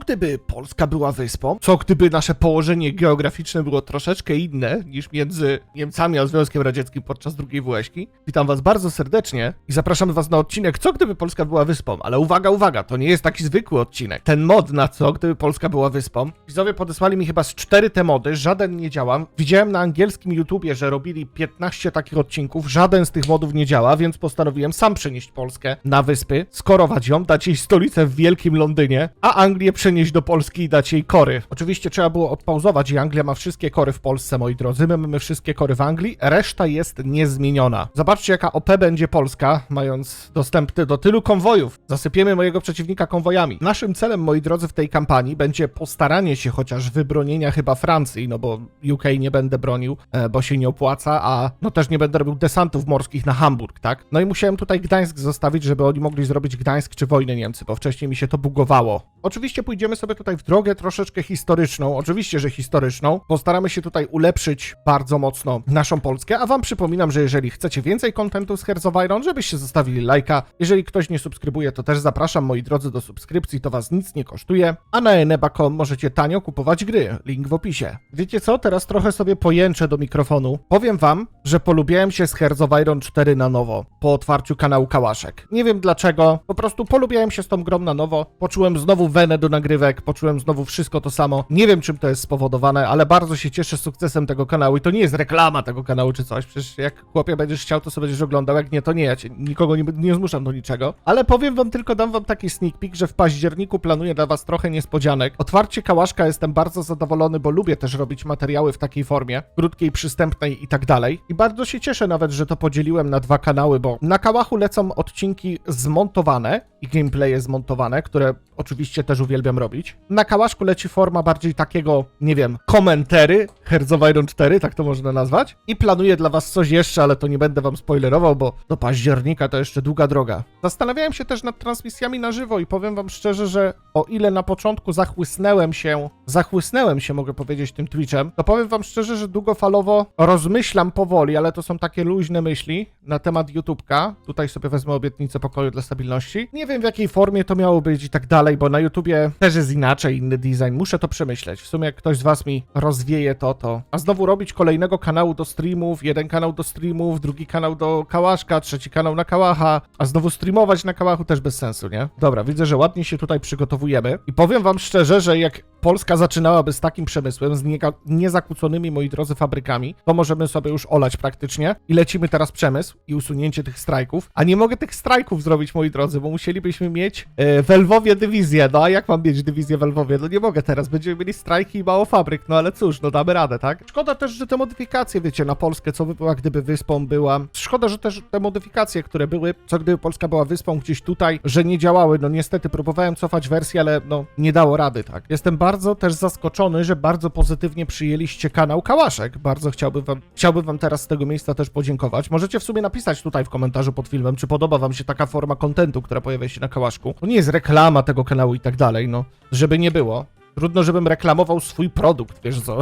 gdyby Polska była wyspą? Co gdyby nasze położenie geograficzne było troszeczkę inne niż między Niemcami a Związkiem Radzieckim podczas II wojski? Witam was bardzo serdecznie i zapraszamy was na odcinek Co gdyby Polska była wyspą? Ale uwaga, uwaga, to nie jest taki zwykły odcinek. Ten mod na Co gdyby Polska była wyspą. Widzowie podesłali mi chyba z cztery te mody, żaden nie działa. Widziałem na angielskim YouTubie, że robili 15 takich odcinków, żaden z tych modów nie działa, więc postanowiłem sam przenieść Polskę na wyspy, skorować ją, dać jej stolicę w wielkim Londynie, a Anglię przenieść do Polski i dać jej kory. Oczywiście trzeba było odpauzować i Anglia ma wszystkie kory w Polsce, moi drodzy. My mamy wszystkie kory w Anglii, reszta jest niezmieniona. Zobaczcie, jaka OP będzie Polska, mając dostęp do tylu konwojów. Zasypiemy mojego przeciwnika konwojami. Naszym celem, moi drodzy, w tej kampanii będzie postaranie się chociaż wybronienia chyba Francji, no bo UK nie będę bronił, e, bo się nie opłaca, a no też nie będę robił desantów morskich na Hamburg, tak? No i musiałem tutaj Gdańsk zostawić, żeby oni mogli zrobić Gdańsk czy wojnę Niemcy, bo wcześniej mi się to bugowało. Oczywiście pójdziemy sobie tutaj w drogę troszeczkę historyczną, oczywiście, że historyczną. Postaramy się tutaj ulepszyć bardzo mocno naszą Polskę, a wam przypominam, że jeżeli chcecie więcej kontentu z Hearts of Iron, żebyście zostawili lajka. Jeżeli ktoś nie subskrybuje, to też zapraszam, moi drodzy, do subskrypcji, to was nic nie kosztuje. A na eneba.com możecie tanio kupować gry, link w opisie. Wiecie co, teraz trochę sobie pojęczę do mikrofonu. Powiem wam, że polubiłem się z Hearts of Iron 4 na nowo, po otwarciu kanału Kałaszek. Nie wiem dlaczego, po prostu polubiłem się z tą grą na nowo, poczułem znowu wenę do nagrywek, poczułem znowu wszystko to samo. Nie wiem czym to jest spowodowane, ale bardzo się cieszę sukcesem tego kanału i to nie jest reklama tego kanału czy coś, przecież jak chłopie będziesz chciał, to sobie będziesz oglądał, jak nie, to nie, ja cię nikogo nie, nie zmuszam do niczego. Ale powiem wam tylko, dam wam taki sneak peek, że w październiku planuję dla was trochę niespodzianek. Otwarcie Kałaszka jestem bardzo zadowolony, bo lubię też robić materiały w takiej formie, krótkiej, przystępnej i tak dalej. I bardzo się cieszę nawet, że to podzieliłem na dwa kanały, bo na Kałachu lecą odcinki zmontowane i gameplaye zmontowane, które oczywiście też uwielbiam robić. Na Kałaszku leci forma bardziej takiego, nie wiem, komentery, Hearts of Iron 4, tak to można nazwać. I planuję dla was coś jeszcze, ale to nie będę wam spoilerował, bo do października to jeszcze długa droga. Zastanawiałem się też nad transmisjami na żywo i powiem wam szczerze, że o ile na początku zachłysnęłem się, zachłysnęłem się, mogę powiedzieć, tym Twitchem, to powiem wam szczerze, że długofalowo rozmyślam powoli, ale to są takie luźne myśli na temat YouTubka. Tutaj sobie wezmę obietnicę pokoju dla stabilności. Nie wiem w jakiej formie to miało być i tak dalej, bo na YouTubie też jest inaczej, inny design. Muszę to przemyśleć. W sumie jak ktoś z was mi rozwieje to, to... A znowu robić kolejnego kanału do streamów, jeden kanał do streamów, drugi kanał do Kałaszka, trzeci kanał na Kałacha, a znowu streamować na Kałachu też bez sensu, nie? Dobra, widzę, że ładnie się tutaj przygotowujemy i powiem wam szczerze, że jak Polska zaczynałaby z takim przemysłem, z niezakłóconymi, moi drodzy, fabrykami, to możemy sobie już olać praktycznie i lecimy teraz przemysł i usunięcie tych strajków. A nie mogę tych strajków zrobić, moi drodzy, bo musielibyśmy mieć e, w Lwowie dywizję. No a jak mam mieć dywizję w Lwowie? No nie mogę teraz, będziemy mieli strajki i mało fabryk, no ale cóż, no damy radę, tak? Szkoda też, że te modyfikacje, wiecie, na Polskę, co by była, gdyby wyspą była. Szkoda, że też te modyfikacje, które były, co gdyby Polska była wyspą gdzieś tutaj, że nie działały. No niestety próbowałem cofać wersję, ale no nie dało rady, tak? Jestem bardzo też zaskoczony, że bardzo pozytywnie przyjęliście kanał Kałaszek. Bardzo chciałbym wam, chciałbym wam teraz z tego miejsca też podziękować. Możecie w sumie napisać tutaj w komentarzu pod filmem, czy podoba wam się taka forma kontentu, która pojawia się na Kałaszku. To nie jest reklama tego kanału i tak dalej, no. Żeby nie było. Trudno, żebym reklamował swój produkt, wiesz co?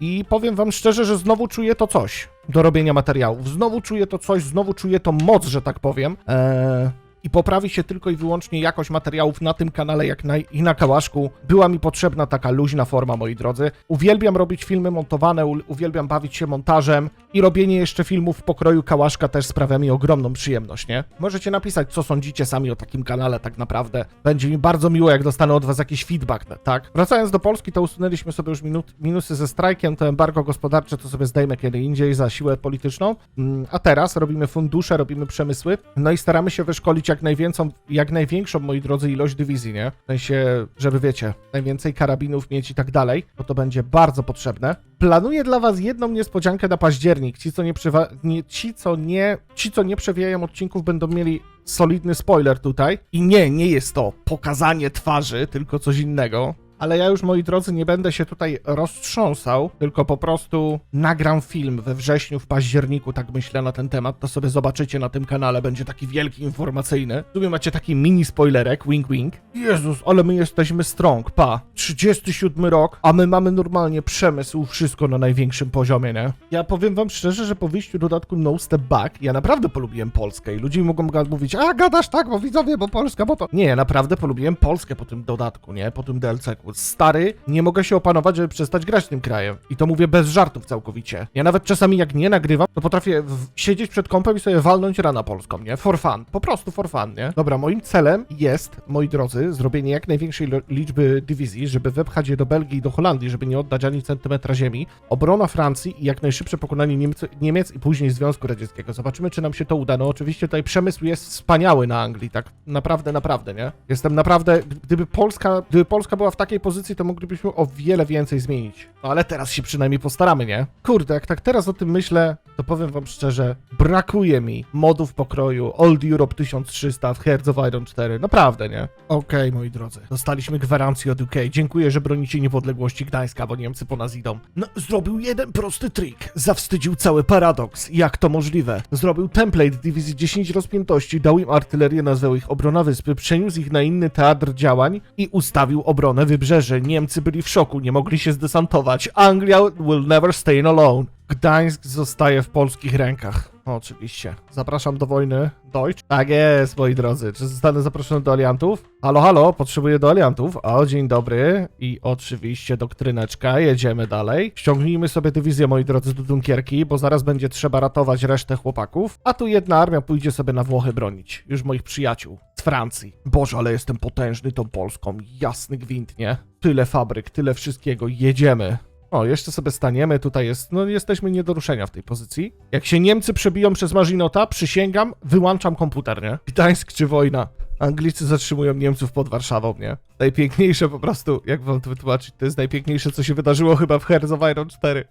I powiem wam szczerze, że znowu czuję to coś do robienia materiałów. Znowu czuję to coś, znowu czuję to moc, że tak powiem. Eee, i poprawi się tylko i wyłącznie jakość materiałów na tym kanale, jak na, i na Kałaszku. Była mi potrzebna taka luźna forma, moi drodzy. Uwielbiam robić filmy montowane, uwielbiam bawić się montażem i robienie jeszcze filmów w pokroju Kałaszka też sprawia mi ogromną przyjemność, nie? Możecie napisać, co sądzicie sami o takim kanale tak naprawdę. Będzie mi bardzo miło, jak dostanę od was jakiś feedback, tak? Wracając do Polski, to usunęliśmy sobie już minut, minusy ze strajkiem, to embargo gospodarcze to sobie zdejmę kiedy indziej za siłę polityczną. Mm, A teraz robimy fundusze, robimy przemysły, no i staramy się wyszkolić jak największą, jak największą, moi drodzy, ilość dywizji, nie? W sensie, żeby wiecie, najwięcej karabinów mieć i tak dalej, bo to będzie bardzo potrzebne. Planuję dla was jedną niespodziankę na październik. Ci, co nie, przywa- nie, ci, co nie, ci, co nie przewijają odcinków, będą mieli solidny spoiler tutaj. I nie, nie jest to pokazanie twarzy, tylko coś innego. Ale ja już, moi drodzy, nie będę się tutaj roztrząsał, tylko po prostu nagram film we wrześniu, w październiku, tak myślę na ten temat. To sobie zobaczycie na tym kanale, będzie taki wielki informacyjny. Tu macie taki mini spoilerek, wink wink. Jezus, ale my jesteśmy strong, pa. 37 rok, a my mamy normalnie przemysł, wszystko na największym poziomie, nie? Ja powiem wam szczerze, że po wyjściu dodatku No Step Back, ja naprawdę polubiłem Polskę i ludzie mogą mówić, a gadasz tak, bo widzowie, bo Polska, bo to... Nie, ja naprawdę polubiłem Polskę po tym dodatku, nie? Po tym DLC-ku. Stary, nie mogę się opanować, żeby przestać grać tym krajem. I to mówię bez żartów całkowicie. Ja nawet czasami jak nie nagrywam, to potrafię siedzieć przed kąpem i sobie walnąć rana polską, nie? For fun. Po prostu for fun, nie? Dobra, moim celem jest, moi drodzy, zrobienie jak największej liczby dywizji, żeby wepchać je do Belgii i do Holandii, żeby nie oddać ani centymetra ziemi. Obrona Francji i jak najszybsze pokonanie Niemcy, Niemiec i później Związku Radzieckiego. Zobaczymy, czy nam się to uda. No oczywiście tutaj przemysł jest wspaniały na Anglii, tak naprawdę, naprawdę, nie? Jestem naprawdę, gdyby Polska, gdyby Polska była w takiej pozycji, to moglibyśmy o wiele więcej zmienić. No ale teraz się przynajmniej postaramy, nie? Kurde, jak tak teraz o tym myślę, to powiem wam szczerze, brakuje mi modów pokroju Old Europe 1300 w Hearts of Iron 4. Naprawdę, nie? Okej, moi drodzy. Dostaliśmy gwarancję od UK. Dziękuję, że bronicie niepodległości Gdańska, bo Niemcy po nas idą. No, zrobił jeden prosty trik. Zawstydził cały paradoks. Jak to możliwe? Zrobił template dywizji 10 rozpiętości, dał im artylerię, nazwał ich obrona wyspy, przeniósł ich na inny teatr działań i ustawił obronę wybrzeży. Niemcy byli w szoku, nie mogli się zdesantować. Anglia will never stay alone. Gdańsk zostaje w polskich rękach. Oczywiście. Zapraszam do wojny. Deutsch? Tak jest, moi drodzy. Czy zostanę zaproszony do aliantów? Halo, halo, potrzebuję do aliantów. O, dzień dobry. I oczywiście doktryneczka. Jedziemy dalej. Ściągnijmy sobie dywizję, moi drodzy, do Dunkierki, bo zaraz będzie trzeba ratować resztę chłopaków. A tu jedna armia pójdzie sobie na Włochy bronić. Już moich przyjaciół. Z Francji. Boże, ale jestem potężny tą Polską. Jasny gwint, nie? Tyle fabryk, tyle wszystkiego. Jedziemy. O, jeszcze sobie staniemy, tutaj jest, no jesteśmy nie do ruszenia w tej pozycji. Jak się Niemcy przebiją przez Marzinota, przysięgam, wyłączam komputer, nie? Gdańsk czy wojna? Anglicy zatrzymują Niemców pod Warszawą, nie? Najpiękniejsze po prostu, jak wam to wytłumaczyć, to jest najpiękniejsze, co się wydarzyło chyba w Hearts of Iron 4.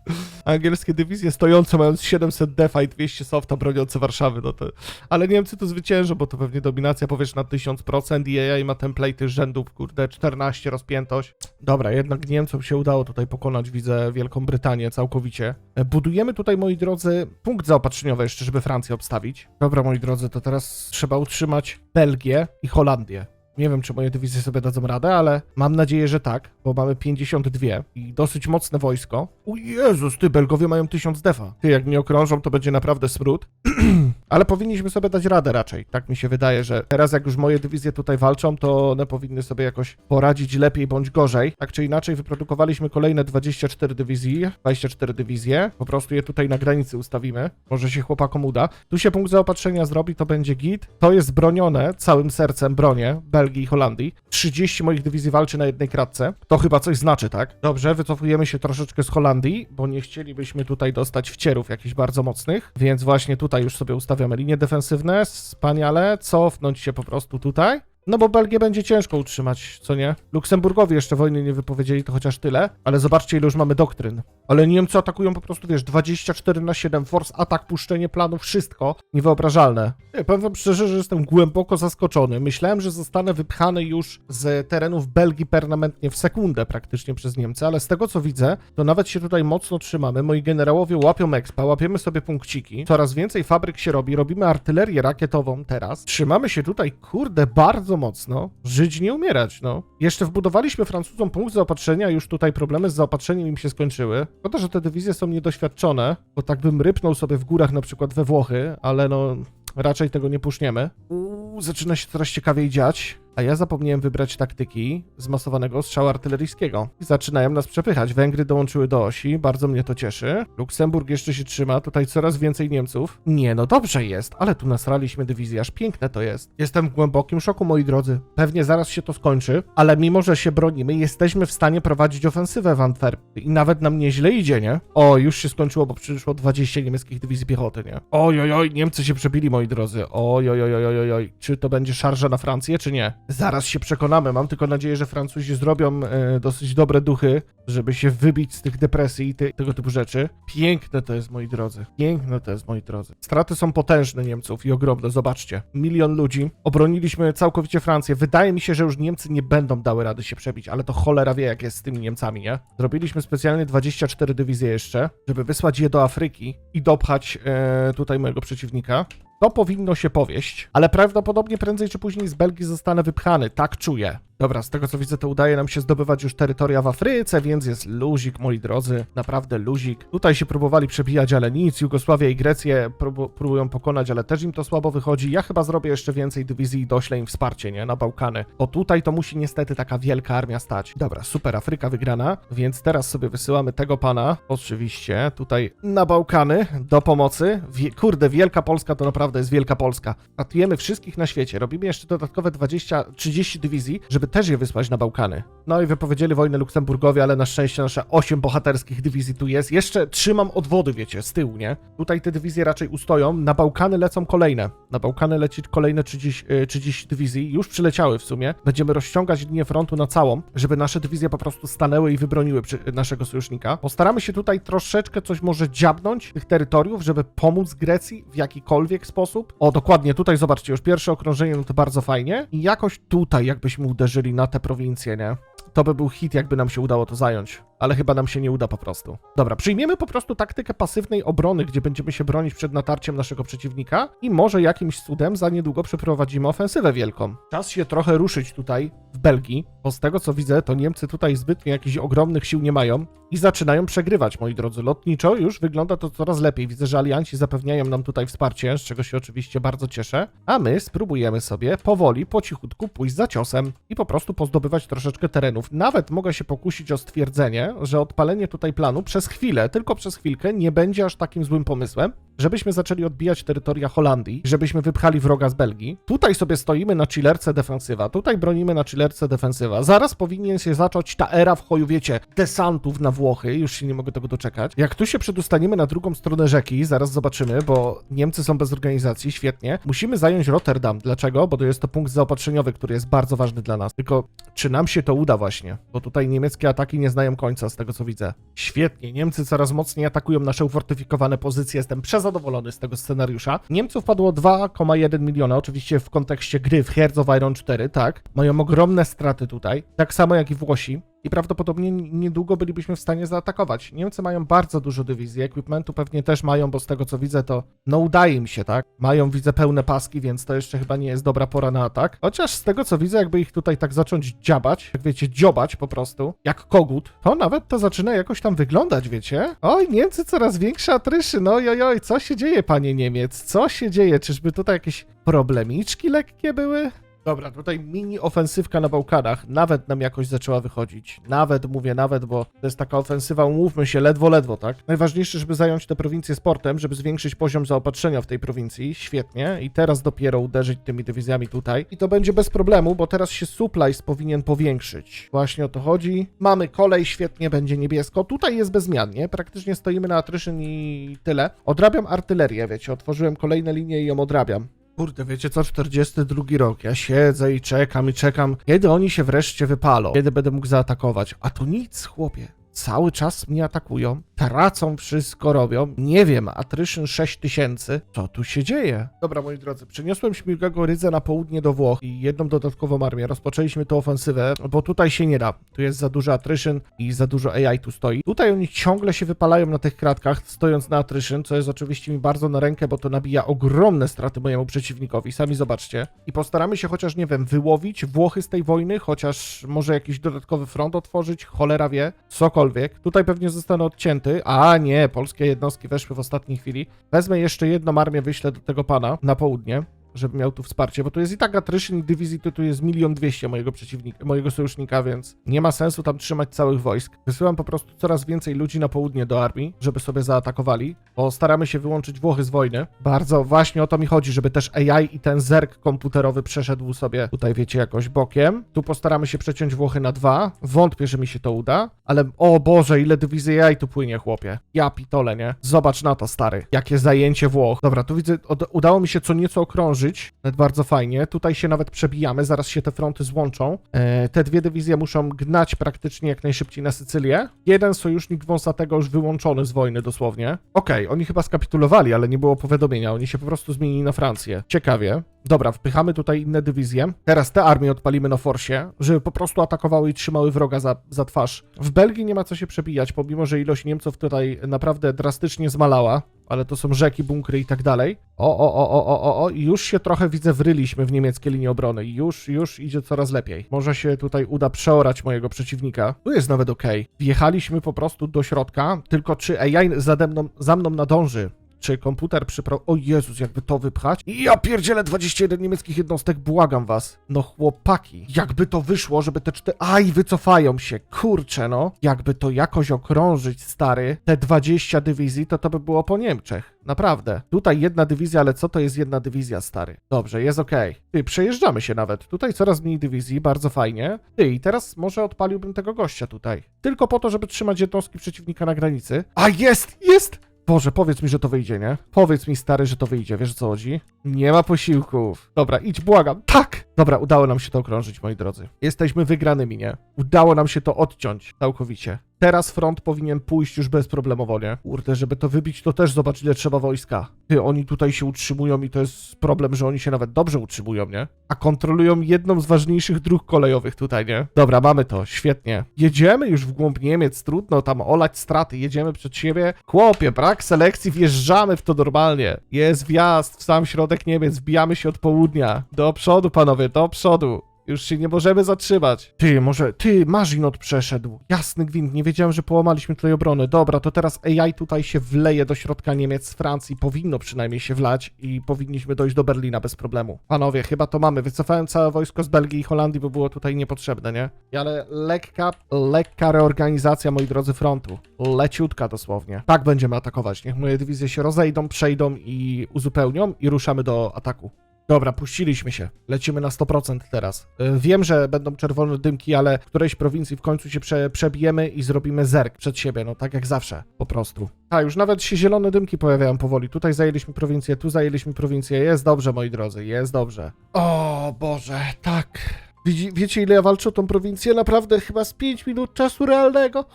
Angielskie dywizje stojące, mając 700 defa i 200 softa broniące Warszawy, no to... Ale Niemcy to zwyciężą, bo to pewnie dominacja powiesz na 1000% i AI ma template'y rzędów, kurde, 14 rozpiętość. Dobra, jednak Niemcom się udało tutaj pokonać, widzę, Wielką Brytanię całkowicie. E, Budujemy tutaj, moi drodzy, punkt zaopatrzeniowy jeszcze, żeby Francję obstawić. Dobra, moi drodzy, to teraz trzeba utrzymać Belgię i Holandię. Nie wiem, czy moje dywizje sobie dadzą radę, ale mam nadzieję, że tak, bo mamy 52 i dosyć mocne wojsko. O Jezus, ty, Belgowie mają 1000 defa. Ty, jak mnie okrążą, to będzie naprawdę smród. ale powinniśmy sobie dać radę raczej. Tak mi się wydaje, że teraz jak już moje dywizje tutaj walczą, to one powinny sobie jakoś poradzić lepiej bądź gorzej. Tak czy inaczej, wyprodukowaliśmy kolejne 24 dywizji, 24 dywizje. Po prostu je tutaj na granicy ustawimy. Może się chłopakom uda. Tu się punkt zaopatrzenia zrobi, to będzie git. To jest bronione całym sercem, bronię Belgii i Holandii. 30 moich dywizji walczy na jednej kratce. To chyba coś znaczy, tak? Dobrze, wycofujemy się troszeczkę z Holandii, bo nie chcielibyśmy tutaj dostać wcierów jakichś bardzo mocnych, więc właśnie tutaj już sobie ustawiamy linie defensywne. Wspaniale, cofnąć się po prostu tutaj. No bo Belgię będzie ciężko utrzymać, co nie? Luksemburgowi jeszcze wojny nie wypowiedzieli, to chociaż tyle, ale zobaczcie ile już mamy doktryn. Ale Niemcy atakują po prostu, wiesz, 24 na 7, force atak, puszczenie planu, wszystko niewyobrażalne. Nie, powiem wam szczerze, że jestem głęboko zaskoczony. Myślałem, że zostanę wypchany już z terenów Belgii permanentnie w sekundę praktycznie przez Niemcy, ale z tego co widzę, to nawet się tutaj mocno trzymamy. Moi generałowie łapią expa, łapiemy sobie punkciki, coraz więcej fabryk się robi, robimy artylerię rakietową teraz. Trzymamy się tutaj, kurde, bardzo mocno. Żyć nie umierać, no. Jeszcze wbudowaliśmy Francuzom punkt zaopatrzenia, już tutaj problemy z zaopatrzeniem im się skończyły. Szkoda, że te dywizje są niedoświadczone, bo tak bym rypnął sobie w górach na przykład we Włochy, ale no raczej tego nie puszniemy. Uuu, zaczyna się coraz ciekawiej dziać. A ja zapomniałem wybrać taktyki zmasowanego strzału artyleryjskiego. Zaczynają nas przepychać. Węgry dołączyły do osi, bardzo mnie to cieszy. Luksemburg jeszcze się trzyma, tutaj coraz więcej Niemców. Nie, no dobrze jest, ale tu nasraliśmy dywizję, aż piękne to jest. Jestem w głębokim szoku, moi drodzy. Pewnie zaraz się to skończy, ale mimo, że się bronimy, jesteśmy w stanie prowadzić ofensywę w Antwerpii. I nawet nam nieźle idzie, nie? O, już się skończyło, bo przyszło 20 niemieckich dywizji piechoty, nie? Oj, oj, oj, Niemcy się przebili, moi drodzy. Oj, oj, oj, oj, oj, oj. Czy to będzie szarża na Francję, czy nie? Zaraz się przekonamy. Mam tylko nadzieję, że Francuzi zrobią e, dosyć dobre duchy, żeby się wybić z tych depresji i te, tego typu rzeczy. Piękne to jest, moi drodzy. Piękne to jest, moi drodzy. Straty są potężne Niemców i ogromne. Zobaczcie. Milion ludzi. Obroniliśmy całkowicie Francję. Wydaje mi się, że już Niemcy nie będą dały rady się przebić, ale to cholera wie, jak jest z tymi Niemcami, nie? Zrobiliśmy specjalnie 24 dywizje jeszcze, żeby wysłać je do Afryki i dopchać e, tutaj mojego przeciwnika. To powinno się powieść, ale prawdopodobnie prędzej czy później z Belgii zostanę wypchany, tak czuję. Dobra, z tego co widzę, to udaje nam się zdobywać już terytoria w Afryce, więc jest luzik, moi drodzy, naprawdę luzik. Tutaj się próbowali przebijać, ale nic. Jugosławia i Grecję próbu- próbują pokonać, ale też im to słabo wychodzi. Ja chyba zrobię jeszcze więcej dywizji i doślę im wsparcie, nie? Na Bałkany. Bo tutaj to musi niestety taka wielka armia stać. Dobra, super, Afryka wygrana, więc teraz sobie wysyłamy tego pana, oczywiście, tutaj na Bałkany, do pomocy. Wie- kurde, Wielka Polska to naprawdę jest Wielka Polska. Ratujemy wszystkich na świecie. Robimy jeszcze dodatkowe 20-30 dywizji, żeby też je wysłać na Bałkany. No i wypowiedzieli wojnę Luksemburgowi, ale na szczęście nasze 8 bohaterskich dywizji tu jest. Jeszcze trzymam odwody, wiecie, z tyłu, nie? Tutaj te dywizje raczej ustoją. Na Bałkany lecą kolejne. Na Bałkany leci kolejne 30, e, 30 dywizji. Już przyleciały w sumie. Będziemy rozciągać linię frontu na całą, żeby nasze dywizje po prostu stanęły i wybroniły naszego sojusznika. Postaramy się tutaj troszeczkę coś może dziabnąć tych terytoriów, żeby pomóc Grecji w jakikolwiek sposób. O, dokładnie, tutaj zobaczcie, już pierwsze okrążenie, no to bardzo fajnie. I jakoś tutaj jakbyśmy uderzyli na te prowincje, nie? To by był hit, jakby nam się udało to zająć. Ale chyba nam się nie uda po prostu. Dobra, przyjmiemy po prostu taktykę pasywnej obrony, gdzie będziemy się bronić przed natarciem naszego przeciwnika i może jakimś cudem za niedługo przeprowadzimy ofensywę wielką. Czas się trochę ruszyć tutaj w Belgii, bo z tego co widzę, to Niemcy tutaj zbytnio jakichś ogromnych sił nie mają i zaczynają przegrywać, moi drodzy. Lotniczo już wygląda to coraz lepiej. Widzę, że alianci zapewniają nam tutaj wsparcie, z czego się oczywiście bardzo cieszę, a my spróbujemy sobie powoli, po cichutku pójść za ciosem i po prostu pozdobywać troszeczkę terenów. Nawet mogę się pokusić o stwierdzenie, że odpalenie tutaj planu przez chwilę, tylko przez chwilkę, nie będzie aż takim złym pomysłem, żebyśmy zaczęli odbijać terytoria Holandii, żebyśmy wypchali wroga z Belgii. Tutaj sobie stoimy na chillerce defensywa, tutaj bronimy na chillerce defensywa. Zaraz powinien się zacząć ta era w choju, wiecie, desantów na Włochy, już się nie mogę tego doczekać. Jak tu się przedostaniemy na drugą stronę rzeki, zaraz zobaczymy, bo Niemcy są bez organizacji, świetnie. Musimy zająć Rotterdam. Dlaczego? Bo to jest to punkt zaopatrzeniowy, który jest bardzo ważny dla nas. Tylko czy nam się to uda właśnie? Bo tutaj niemieckie ataki nie znają końca, z tego co widzę. Świetnie, Niemcy coraz mocniej atakują nasze ufortyfikowane pozycje, jestem przezadowolony z tego scenariusza. Niemców padło 2,1 miliona, oczywiście w kontekście gry w Hearts of Iron 4, tak. Mają ogromne straty tutaj, tak samo jak i Włosi. I prawdopodobnie niedługo bylibyśmy w stanie zaatakować. Niemcy mają bardzo dużo dywizji, equipmentu pewnie też mają, bo z tego co widzę, to no udaje im się, tak? Mają, widzę, pełne paski, więc to jeszcze chyba nie jest dobra pora na atak. Chociaż z tego co widzę, jakby ich tutaj tak zacząć dziabać, jak wiecie, dziobać po prostu, jak kogut, to nawet to zaczyna jakoś tam wyglądać, wiecie? Oj, Niemcy coraz większe atryszy, no oj, co się dzieje, panie Niemiec? Co się dzieje? Czyżby tutaj jakieś problemiczki lekkie były? Dobra, tutaj mini ofensywka na Bałkanach nawet nam jakoś zaczęła wychodzić. Nawet, mówię nawet, bo to jest taka ofensywa, umówmy się, ledwo, ledwo, tak? Najważniejsze, żeby zająć tę prowincję sportem, żeby zwiększyć poziom zaopatrzenia w tej prowincji, świetnie. I teraz dopiero uderzyć tymi dywizjami tutaj. I to będzie bez problemu, bo teraz się supplies powinien powiększyć. Właśnie o to chodzi. Mamy kolej, świetnie, będzie niebiesko. Tutaj jest bezmiannie, praktycznie stoimy na attrition i tyle. Odrabiam artylerię, wiecie, otworzyłem kolejne linie i ją odrabiam. Kurde, wiecie co, 42 rok, ja siedzę i czekam i czekam, kiedy oni się wreszcie wypalą, kiedy będę mógł zaatakować, a tu nic, chłopie. Cały czas mnie atakują, tracą wszystko, robią. Nie wiem, attrition 6000. Co tu się dzieje? Dobra, moi drodzy, przeniosłem śmigłego rydza na południe do Włoch i jedną dodatkową armię. Rozpoczęliśmy tę ofensywę, bo tutaj się nie da. Tu jest za dużo attrition i za dużo AI tu stoi. Tutaj oni ciągle się wypalają na tych kratkach, stojąc na attrition, co jest oczywiście mi bardzo na rękę, bo to nabija ogromne straty mojemu przeciwnikowi. Sami zobaczcie. I postaramy się chociaż, nie wiem, wyłowić Włochy z tej wojny, chociaż może jakiś dodatkowy front otworzyć, cholera wie, cokolwiek. Tutaj pewnie zostanę odcięty. A nie, polskie jednostki weszły w ostatniej chwili. Wezmę jeszcze jedną armię, wyślę do tego pana na południe żeby miał tu wsparcie, bo tu jest i tak attrition dywizji, to tu jest milion dwieście mojego przeciwnika, mojego sojusznika, więc nie ma sensu tam trzymać całych wojsk. Wysyłam po prostu coraz więcej ludzi na południe do armii, żeby sobie zaatakowali, bo staramy się wyłączyć Włochy z wojny. Bardzo właśnie o to mi chodzi, żeby też AI i ten zerk komputerowy przeszedł sobie tutaj, wiecie, jakoś bokiem. Tu postaramy się przeciąć Włochy na dwa. Wątpię, że mi się to uda, ale o Boże, ile dywizji AI tu płynie, chłopie. Ja pitole, nie? Zobacz na to, stary. Jakie zajęcie Włoch. Dobra, tu widzę, od, udało mi się co nieco okrążyć okrążyć, nawet bardzo fajnie. Tutaj się nawet przebijamy, zaraz się te fronty złączą. E, te dwie dywizje muszą gnać praktycznie jak najszybciej na Sycylię. Jeden sojusznik wąsatego już wyłączony z wojny dosłownie. Okej, oni chyba skapitulowali, ale nie było powiadomienia, oni się po prostu zmienili na Francję. Ciekawie. Dobra, wpychamy tutaj inne dywizje. Teraz te armie odpalimy na forsie, żeby po prostu atakowały i trzymały wroga za, za twarz. W Belgii nie ma co się przebijać, pomimo że ilość Niemców tutaj naprawdę drastycznie zmalała, ale to są rzeki, bunkry i tak dalej. O, o, o, o, o, o, już się trochę widzę wryliśmy w niemieckie linie obrony. Już, już idzie coraz lepiej. Może się tutaj uda przeorać mojego przeciwnika. Tu jest nawet okej. Wjechaliśmy po prostu do środka, tylko czy AI zade mną, za mną nadąży? Czy komputer przypro... O Jezus, jakby to wypchać? Ja pierdzielę 21 niemieckich jednostek, błagam was. No chłopaki, jakby to wyszło, żeby te cztery... Aj, wycofają się, kurczę no. Jakby to jakoś okrążyć, stary, te 20 dywizji, to to by było po Niemczech. Naprawdę. Tutaj jedna dywizja, ale co to jest jedna dywizja, stary? Dobrze, jest okej. Ty, przejeżdżamy się nawet. Tutaj coraz mniej dywizji, bardzo fajnie. Ty, i teraz może odpaliłbym tego gościa tutaj. Tylko po to, żeby trzymać jednostki przeciwnika na granicy. A jest, jest! Boże, powiedz mi, że to wyjdzie, nie? Powiedz mi, stary, że to wyjdzie, wiesz o co chodzi? Nie ma posiłków. Dobra, idź, błagam. Tak! Dobra, udało nam się to okrążyć, moi drodzy. Jesteśmy wygranymi, nie? Udało nam się to odciąć całkowicie. Teraz front powinien pójść już bezproblemowo, nie? Kurde, żeby to wybić, to też zobacz, ile trzeba wojska. Ty, oni tutaj się utrzymują i to jest problem, że oni się nawet dobrze utrzymują, nie? A kontrolują jedną z ważniejszych dróg kolejowych tutaj, nie? Dobra, mamy to, świetnie. Jedziemy już w głąb Niemiec, trudno tam olać straty, jedziemy przed siebie. Chłopie, brak selekcji, wjeżdżamy w to normalnie. Jest wjazd w sam środek Niemiec, wbijamy się od południa. Do przodu, panowie, do przodu. Już się nie możemy zatrzymać. Ty, może, ty, Marzinot przeszedł. Jasny gwint, nie wiedziałem, że połamaliśmy tutaj obronę. Dobra, to teraz AI tutaj się wleje do środka Niemiec Francji. Powinno przynajmniej się wlać i powinniśmy dojść do Berlina bez problemu. Panowie, chyba to mamy. Wycofałem całe wojsko z Belgii i Holandii, bo było tutaj niepotrzebne, nie? Ale lekka, lekka reorganizacja, moi drodzy, frontu. Leciutka dosłownie. Tak będziemy atakować. Niech moje dywizje się rozejdą, przejdą i uzupełnią i ruszamy do ataku. Dobra, puściliśmy się. Lecimy na 100% teraz. Y, Wiem, że będą czerwone dymki, ale w którejś prowincji w końcu się prze, przebijemy i zrobimy zerk przed siebie, no tak jak zawsze, po prostu. A, już nawet się zielone dymki pojawiają powoli. Tutaj zajęliśmy prowincję, tu zajęliśmy prowincję. Jest dobrze, moi drodzy, jest dobrze. O Boże, tak. Widzi, wiecie, ile ja walczę o tą prowincję? Naprawdę chyba z 5 minut czasu realnego.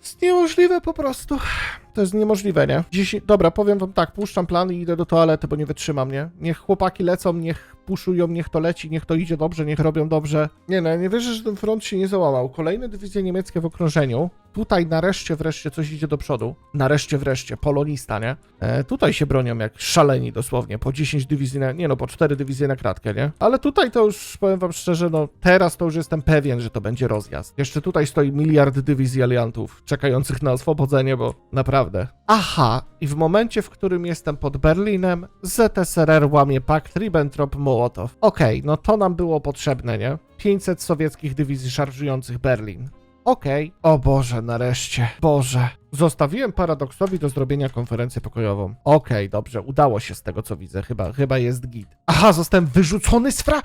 Jest niemożliwe po prostu. To jest niemożliwe, nie? Dziś, dobra, powiem wam tak, puszczam plan i idę do toalety, bo nie wytrzymam, nie? Niech chłopaki lecą, niech puszują, niech to leci, niech to idzie dobrze, niech robią dobrze. Nie no, ja nie wierzę, że ten front się nie załamał. Kolejne dywizje niemieckie w okrążeniu. Tutaj nareszcie wreszcie coś idzie do przodu. Nareszcie wreszcie, polonista, nie? E, tutaj się bronią jak szaleni dosłownie, po 10 dywizji na, nie no, po 4 dywizje na kratkę, nie? Ale tutaj to już, powiem wam szczerze, no teraz to już jestem pewien, że to będzie rozjazd. Jeszcze tutaj stoi miliard dywizji aliantów, czekających na oswobodzenie, bo naprawdę. Aha, i w momencie, w którym jestem pod Berlinem, ZSRR łamie pakt Ribbentrop-Mołotow. Okej, no to nam było potrzebne, nie? 500 sowieckich dywizji szarżujących Berlin. Okej. O Boże, nareszcie. Boże. Zostawiłem paradoksowi do zrobienia konferencję pokojową. Okej, dobrze, udało się z tego co widzę. Chyba, chyba jest git. Aha, zostałem wyrzucony z fra...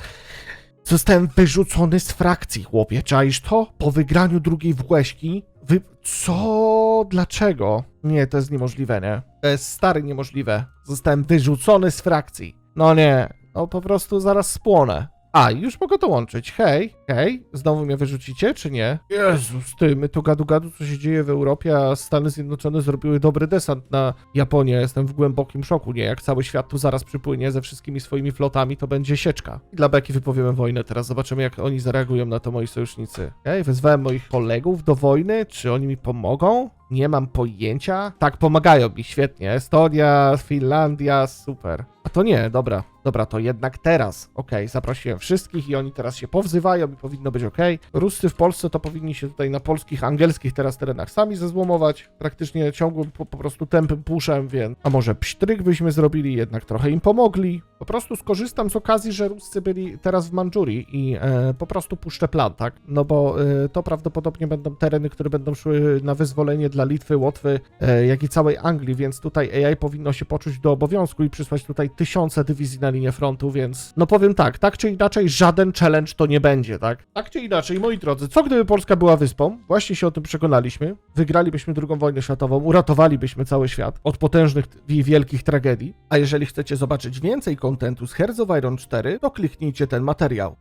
Zostałem wyrzucony z frakcji, chłopie. Czaisz to? Po wygraniu drugiej Włeśki? Wy... Co? Dlaczego? Nie, to jest niemożliwe, nie? To jest stary niemożliwe. Zostałem wyrzucony z frakcji. No nie, no po prostu zaraz spłonę. A, już mogę dołączyć. Hej, hej, znowu mnie wyrzucicie, czy nie? Jezus, ty, my tu gadu gadu, co się dzieje w Europie, a Stany Zjednoczone zrobiły dobry desant na Japonię. Jestem w głębokim szoku, nie? Jak cały świat tu zaraz przypłynie ze wszystkimi swoimi flotami, to będzie sieczka. I dla Beki wypowiemy wojnę teraz, zobaczymy jak oni zareagują na to moi sojusznicy. Hej, wezwałem moich kolegów do wojny, czy oni mi pomogą? Nie mam pojęcia. Tak, pomagają mi, świetnie. Estonia, Finlandia, super. A to nie, dobra. Dobra, to jednak teraz. Okej, zaprosiłem wszystkich i oni teraz się powzywają i powinno być okej. Ruscy w Polsce to powinni się tutaj na polskich, angielskich teraz terenach sami zezłomować. Praktycznie ciągłym po, po prostu tępym puszem, więc... A może psztryk byśmy zrobili, jednak trochę im pomogli. Po prostu skorzystam z okazji, że Ruscy byli teraz w Mandżurii i e, po prostu puszczę plan, tak? No bo e, to prawdopodobnie będą tereny, które będą szły na wyzwolenie dla Litwy, Łotwy, e, jak i całej Anglii, więc tutaj AI powinno się poczuć do obowiązku i przysłać tutaj tysiące dywizji na linię frontu, więc no powiem tak, tak czy inaczej żaden challenge to nie będzie, tak? Tak czy inaczej, moi drodzy, co gdyby Polska była wyspą? Właśnie się o tym przekonaliśmy. Wygralibyśmy drugą wojnę światową, uratowalibyśmy cały świat od potężnych i wielkich tragedii. A jeżeli chcecie zobaczyć więcej kontentu z Hearts Iron 4, to kliknijcie ten materiał.